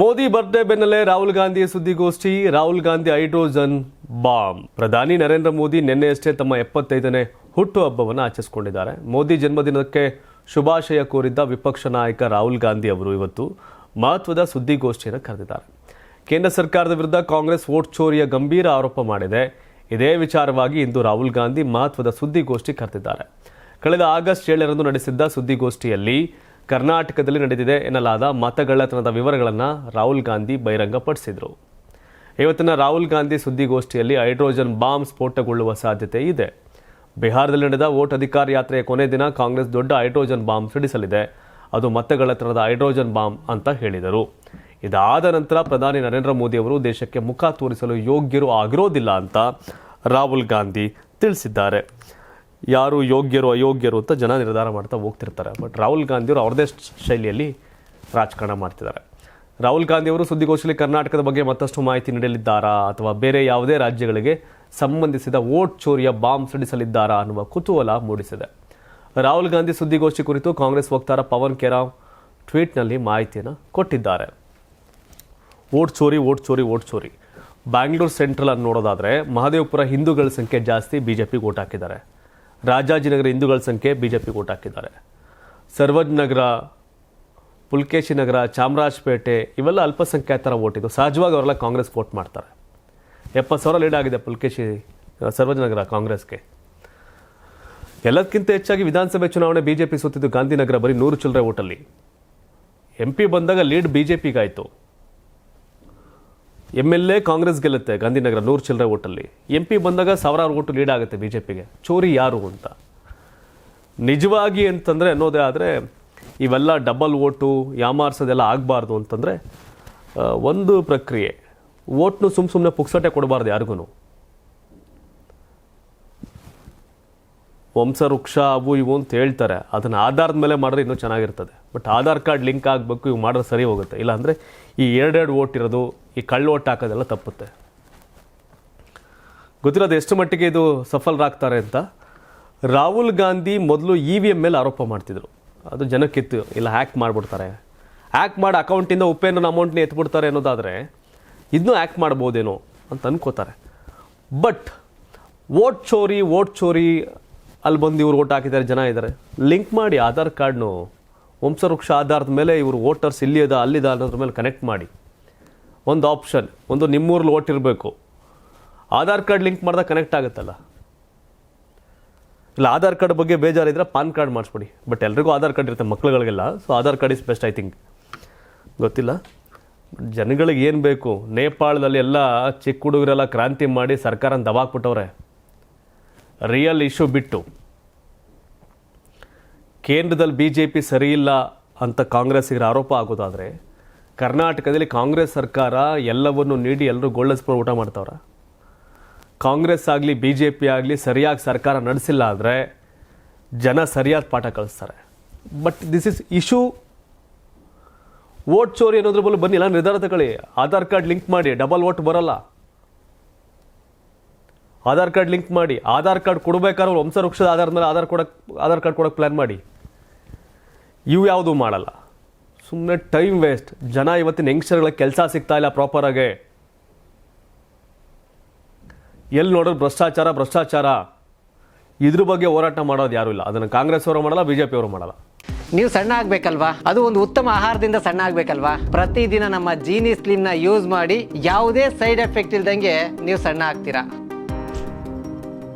Modi birthday ಬೆನ್ನಲ್ಲೇ ರಾಹುಲ್ ಗಾಂಧಿಯ ಸುದ್ದಿಗೋಷ್ಠಿ, ರಾಹುಲ್ ಗಾಂಧಿ ಹೈಡ್ರೋಜನ್ ಬಾಂಬ್. ಪ್ರಧಾನಿ ನರೇಂದ್ರ ಮೋದಿ ನಿನ್ನೆಯಷ್ಟೇ ತಮ್ಮ ಎಪ್ಪತ್ತೈದನೇ ಹುಟ್ಟುಹಬ್ಬವನ್ನು ಆಚರಿಸಿಕೊಂಡಿದ್ದಾರೆ. ಮೋದಿ ಜನ್ಮದಿನಕ್ಕೆ ಶುಭಾಶಯ ಕೋರಿದ್ದ ವಿಪಕ್ಷ ನಾಯಕ ರಾಹುಲ್ ಗಾಂಧಿ ಅವರು ಇವತ್ತು ಮಹತ್ವದ ಸುದ್ದಿಗೋಷ್ಠಿಯನ್ನು ಕರೆದಿದ್ದಾರೆ. ಕೇಂದ್ರ ಸರ್ಕಾರದ ವಿರುದ್ಧ ಕಾಂಗ್ರೆಸ್ ವೋಟ್ ಚೋರಿಯ ಗಂಭೀರ ಆರೋಪ ಮಾಡಿದೆ. ಇದೇ ವಿಚಾರವಾಗಿ ಇಂದು ರಾಹುಲ್ ಗಾಂಧಿ ಮಹತ್ವದ ಸುದ್ದಿಗೋಷ್ಠಿ ಕರೆದಿದ್ದಾರೆ. ಕಳೆದ ಆಗಸ್ಟ್ ಏಳರಂದು ನಡೆಸಿದ್ದ ಸುದ್ದಿಗೋಷ್ಠಿಯಲ್ಲಿ ಕರ್ನಾಟಕದಲ್ಲಿ ನಡೆದಿದೆ ಎನ್ನಲಾದ ಮತಗಳ್ಳತನದ ವಿವರಗಳನ್ನು ರಾಹುಲ್ ಗಾಂಧಿ ಬಹಿರಂಗಪಡಿಸಿದರು. ಇವತ್ತಿನ ರಾಹುಲ್ ಗಾಂಧಿ ಸುದ್ದಿಗೋಷ್ಠಿಯಲ್ಲಿ ಹೈಡ್ರೋಜನ್ ಬಾಂಬ್ ಸ್ಫೋಟಗೊಳ್ಳುವ ಸಾಧ್ಯತೆ ಇದೆ. ಬಿಹಾರದಲ್ಲಿ ನಡೆದ ವೋಟ್ ಅಧಿಕಾರ ಯಾತ್ರೆಯ ಕೊನೆ ದಿನ ಕಾಂಗ್ರೆಸ್ ದೊಡ್ಡ ಹೈಡ್ರೋಜನ್ ಬಾಂಬ್ ಸಿಡಿಸಲಿದೆ. ಅದು ಮತಗಳ್ಳತನದ ಹೈಡ್ರೋಜನ್ ಬಾಂಬ್ ಅಂತ ಹೇಳಿದರು. ಇದಾದ ನಂತರ ಪ್ರಧಾನಿ ನರೇಂದ್ರ ಮೋದಿ ಅವರು ದೇಶಕ್ಕೆ ಮುಖ ತೋರಿಸಲು ಯೋಗ್ಯರು ಆಗಿರೋದಿಲ್ಲ ಅಂತ ರಾಹುಲ್ ಗಾಂಧಿ ತಿಳಿಸಿದ್ದಾರೆ. ಯಾರು ಯೋಗ್ಯರು ಅಯೋಗ್ಯರು ಅಂತ ಜನ ನಿರ್ಧಾರ ಮಾಡ್ತಾ ಹೋಗ್ತಿರ್ತಾರೆ. ಬಟ್ ರಾಹುಲ್ ಗಾಂಧಿಯವರು ಅವ್ರದೇ ಶೈಲಿಯಲ್ಲಿ ರಾಜಕಾರಣ ಮಾಡ್ತಿದ್ದಾರೆ. ರಾಹುಲ್ ಗಾಂಧಿಯವರು ಸುದ್ದಿಗೋಷ್ಠಿಯಲ್ಲಿ ಕರ್ನಾಟಕದ ಬಗ್ಗೆ ಮತ್ತಷ್ಟು ಮಾಹಿತಿ ನೀಡಲಿದ್ದಾರಾ ಅಥವಾ ಬೇರೆ ಯಾವುದೇ ರಾಜ್ಯಗಳಿಗೆ ಸಂಬಂಧಿಸಿದ ವೋಟ್ ಚೋರಿಯ ಬಾಂಬ್ ಸಿಡಿಸಲಿದ್ದಾರಾ ಅನ್ನುವ ಕುತೂಹಲ ಮೂಡಿಸಿದೆ. ರಾಹುಲ್ ಗಾಂಧಿ ಸುದ್ದಿಗೋಷ್ಠಿ ಕುರಿತು ಕಾಂಗ್ರೆಸ್ ವಕ್ತಾರ ಪವನ್ ಕೆರಾವ್ ಟ್ವೀಟ್ನಲ್ಲಿ ಮಾಹಿತಿಯನ್ನು ಕೊಟ್ಟಿದ್ದಾರೆ. ವೋಟ್ ಚೋರಿ ವೋಟ್ ಚೋರಿ ವೋಟ್ ಚೋರಿ. ಬ್ಯಾಂಗ್ಳೂರ್ ಸೆಂಟ್ರಲ್ ಅನ್ನು ನೋಡೋದಾದರೆ ಮಹದೇವಪುರ ಹಿಂದೂಗಳ ಸಂಖ್ಯೆ ಜಾಸ್ತಿ ಬಿಜೆಪಿಗೆ ಓಟ್ ಹಾಕಿದ್ದಾರೆ. ರಾಜಾಜಿನಗರ ಹಿಂದೂಗಳ ಸಂಖ್ಯೆ ಬಿಜೆಪಿಗೆ ಓಟ್ ಹಾಕಿದ್ದಾರೆ. ಸರ್ವಜ್ ನಗರ, ಪುಲ್ಕೇಶಿ ನಗರ, ಚಾಮರಾಜಪೇಟೆ ಇವೆಲ್ಲ ಅಲ್ಪಸಂಖ್ಯಾತರ ಓಟಿದ್ದು ಸಹಜವಾಗಿ ಅವರೆಲ್ಲ ಕಾಂಗ್ರೆಸ್ ವೋಟ್ ಮಾಡ್ತಾರೆ. ಎಪ್ಪತ್ತು ಸಾವಿರ ಲೀಡ್ ಆಗಿದೆ ಪುಲ್ಕೇಶಿ ಸರ್ವಜ್ ನಗರ ಕಾಂಗ್ರೆಸ್ಗೆ. ಎಲ್ಲದಕ್ಕಿಂತ ಹೆಚ್ಚಾಗಿ ವಿಧಾನಸಭೆ ಚುನಾವಣೆ ಬಿ ಜೆ ಪಿ ಸೋತಿದ್ದು ಗಾಂಧಿನಗರ, ಬರೀ ನೂರು ಚಿಲ್ಲರೆ ಓಟಲ್ಲಿ. ಎಂ ಪಿ ಬಂದಾಗ ಲೀಡ್ ಬಿಜೆಪಿಗಾಯಿತು. ಎಂ ಎಲ್ ಎ ಕಾಂಗ್ರೆಸ್ ಗೆಲ್ಲುತ್ತೆ, ಗಾಂಧಿನಗರ ನೂರು ಚಿಲ್ಲರೆ ಓಟಲ್ಲಿ. ಎಂ ಪಿ ಬಂದಾಗ ಸಾವಿರಾರು ಓಟು ಲೀಡ್ ಆಗುತ್ತೆ ಪಿಗೆ ಚೋರಿ ಯಾರು ಅಂತ? ನಿಜವಾಗಿ ಅಂತಂದರೆ ಅನ್ನೋದೇ ಆದರೆ, ಇವೆಲ್ಲ ಡಬಲ್ ಓಟು, ಯಾಮಾರ್ಸೋದೆಲ್ಲ ಆಗಬಾರ್ದು ಅಂತಂದರೆ ಒಂದು ಪ್ರಕ್ರಿಯೆ. ಓಟ್ನು ಸುಮ್ಮ ಸುಮ್ಮನೆ ಪುಕ್ಸಟೆ ಕೊಡಬಾರ್ದು ಯಾರಿಗೂ ವಂಶವೃಕ್ಷ ಅವು ಇವು ಅಂತ ಹೇಳ್ತಾರೆ. ಅದನ್ನು ಆಧಾರದ ಮೇಲೆ ಮಾಡಿದ್ರೆ ಇನ್ನೂ ಚೆನ್ನಾಗಿರ್ತದೆ. ಬಟ್ ಆಧಾರ್ ಕಾರ್ಡ್ ಲಿಂಕ್ ಆಗಬೇಕು, ಇವು ಮಾಡಿದ್ರೆ ಸರಿ ಹೋಗುತ್ತೆ. ಇಲ್ಲಾಂದರೆ ಈ ಎರಡೆರಡು ಓಟ್ ಇರೋದು, ಈ ಕಳ್ಳು ಓಟ್ ಹಾಕೋದೆಲ್ಲ ತಪ್ಪುತ್ತೆ. ಗೊತ್ತಿರೋದು ಎಷ್ಟು ಮಟ್ಟಿಗೆ ಇದು ಸಫಲರಾಗ್ತಾರೆ ಅಂತ? ರಾಹುಲ್ ಗಾಂಧಿ ಮೊದಲು ಇ ವಿ ಎಂ ಮೇಲೆ ಆರೋಪ ಮಾಡ್ತಿದ್ರು. ಅದು ಜನಕ್ಕಿತ್ತು, ಇಲ್ಲ ಹ್ಯಾಕ್ ಮಾಡಿಬಿಡ್ತಾರೆ. ಹ್ಯಾಕ್ ಮಾಡಿ ಅಕೌಂಟಿಂದ ಉಪ್ಪೇನ ಅಮೌಂಟ್ನ ಎತ್ಬಿಡ್ತಾರೆ ಅನ್ನೋದಾದರೆ ಇದನ್ನೂ ಹ್ಯಾಕ್ ಮಾಡ್ಬೋದೇನೋ ಅಂತ ಅಂದ್ಕೋತಾರೆ ಬಟ್ ವೋಟ್ ಚೋರಿ ವೋಟ್ ಚೋರಿ ಅಲ್ಲಿ ಬಂದು ಇವರು ಓಟ್ ಹಾಕಿದ್ದಾರೆ, ಜನ ಇದ್ದಾರೆ. ಲಿಂಕ್ ಮಾಡಿ ಆಧಾರ್ ಕಾರ್ಡ್ನು ವಂಶವೃಕ್ಷ ಆಧಾರದ ಮೇಲೆ ಇವರು ವೋಟರ್ಸ್ ಇಲ್ಲಿದ ಅಲ್ಲಿದ ಅನ್ನೋದ್ರ ಮೇಲೆ ಕನೆಕ್ಟ್ ಮಾಡಿ. ಒಂದು ಆಪ್ಷನ್ ಒಂದು ನಿಮ್ಮೂರಲ್ಲಿ ಓಟ್ ಇರಬೇಕು. ಆಧಾರ್ ಕಾರ್ಡ್ ಲಿಂಕ್ ಮಾಡಿದಾಗ ಕನೆಕ್ಟ್ ಆಗುತ್ತಲ್ಲ? ಇಲ್ಲ, ಆಧಾರ್ ಕಾರ್ಡ್ ಬಗ್ಗೆ ಬೇಜಾರಿದ್ರೆ ಪಾನ್ ಕಾರ್ಡ್ ಮಾಡಿಸ್ಬಿಡಿ. ಬಟ್ ಎಲ್ರಿಗೂ ಆಧಾರ್ ಕಾರ್ಡ್ ಇರುತ್ತೆ, ಮಕ್ಳುಗಳಿಗೆಲ್ಲ. So Aadhaar card is best I think ಗೊತ್ತಿಲ್ಲ? ಜನಗಳಿಗೆ ಏನು ಬೇಕು? ನೇಪಾಳದಲ್ಲಿ ಎಲ್ಲ ಚಿಕ್ಕ ಹುಡುಗರೆಲ್ಲ ಕ್ರಾಂತಿ ಮಾಡಿ ಸರ್ಕಾರನ ದಬಾಕ್ಬಿಟ್ಟವ್ರೆ. ರಿಯಲ್ ಇಶ್ಯೂ ಬಿಟ್ಟು ಕೇಂದ್ರದಲ್ಲಿ ಬಿ ಜೆ ಪಿ ಸರಿಯಿಲ್ಲ ಅಂತ ಕಾಂಗ್ರೆಸ್ಸಿಗೆ ಆರೋಪ ಆಗೋದಾದರೆ ಕರ್ನಾಟಕದಲ್ಲಿ ಕಾಂಗ್ರೆಸ್ ಸರ್ಕಾರ ಎಲ್ಲವನ್ನು ನೀಡಿ ಎಲ್ಲರೂ ಗೊಳ್ಳಸ್ಕೊಂಡು ಊಟ ಮಾಡ್ತಾವ್ರ? ಕಾಂಗ್ರೆಸ್ ಆಗಲಿ ಬಿ ಜೆ ಪಿ ಆಗಲಿ ಸರಿಯಾಗಿ ಸರ್ಕಾರ ನಡೆಸಿಲ್ಲ ಆದರೆ ಜನ ಸರಿಯಾದ ಪಾಠ ಕಳಿಸ್ತಾರೆ but this is issue vote ಚೋರಿ ಅನ್ನೋದ್ರ ಬದಲು ಬನ್ನಿ ಎಲ್ಲ ನಿರ್ಧಾರ ತಗೊಳ್ಳಿ. ಆಧಾರ್ ಕಾರ್ಡ್ ಲಿಂಕ್ ಮಾಡಿ ಡಬಲ್ ವೋಟ್ ಬರಲ್ಲ. ಆಧಾರ್ ಕಾರ್ಡ್ ಲಿಂಕ್ ಮಾಡಿ, ಆಧಾರ್ ಕಾರ್ಡ್ ಕೊಡಬೇಕಾದ್ರೆ ವಂಶವೃಕ್ಷದ ಆಧಾರದ ಮೇಲೆ ಆಧಾರ್ ಕೊಡಕ್ಕೆ ಆಧಾರ್ ಕಾರ್ಡ್ ಕೊಡೋಕೆ ಪ್ಲ್ಯಾನ್ ಮಾಡಿ. ಇವು ಯಾವುದೂ ಮಾಡಲ್ಲ. ಸುಮ್ಮನೆ ಟೈಮ್ ವೇಸ್ಟ್ ಜನ ಇವತ್ತಿನ ಯಂಗ್ಸ್ಟರ್ಗಳಿಗೆ ಕೆಲಸ ಸಿಗ್ತಾ ಇಲ್ಲ ಪ್ರಾಪರಾಗೆ ಎಲ್ಲಿ ನೋಡಿದ್ರು ಭ್ರಷ್ಟಾಚಾರ ಭ್ರಷ್ಟಾಚಾರ. ಇದ್ರ ಬಗ್ಗೆ ಹೋರಾಟ ಮಾಡೋದು ಯಾರೂ ಇಲ್ಲ. ಅದನ್ನು ಕಾಂಗ್ರೆಸ್ ಅವರು ಮಾಡಲ್ಲ ಬಿ ಜೆ ಪಿ ಅವರು ಮಾಡಲ್ಲ. ನೀವು ಸಣ್ಣ ಆಗ್ಬೇಕಲ್ವಾ? ಅದು ಒಂದು ಉತ್ತಮ ಆಹಾರದಿಂದ ಸಣ್ಣ ಆಗ್ಬೇಕಲ್ವಾ? ಪ್ರತಿದಿನ ನಮ್ಮ ಜೀನಿ ಸ್ಲಿಮ್ನ ಯೂಸ್ ಮಾಡಿ, ಯಾವುದೇ ಸೈಡ್ ಎಫೆಕ್ಟ್ ಇಲ್ದಂಗೆ ನೀವು ಸಣ್ಣ ಆಗ್ತೀರಾ?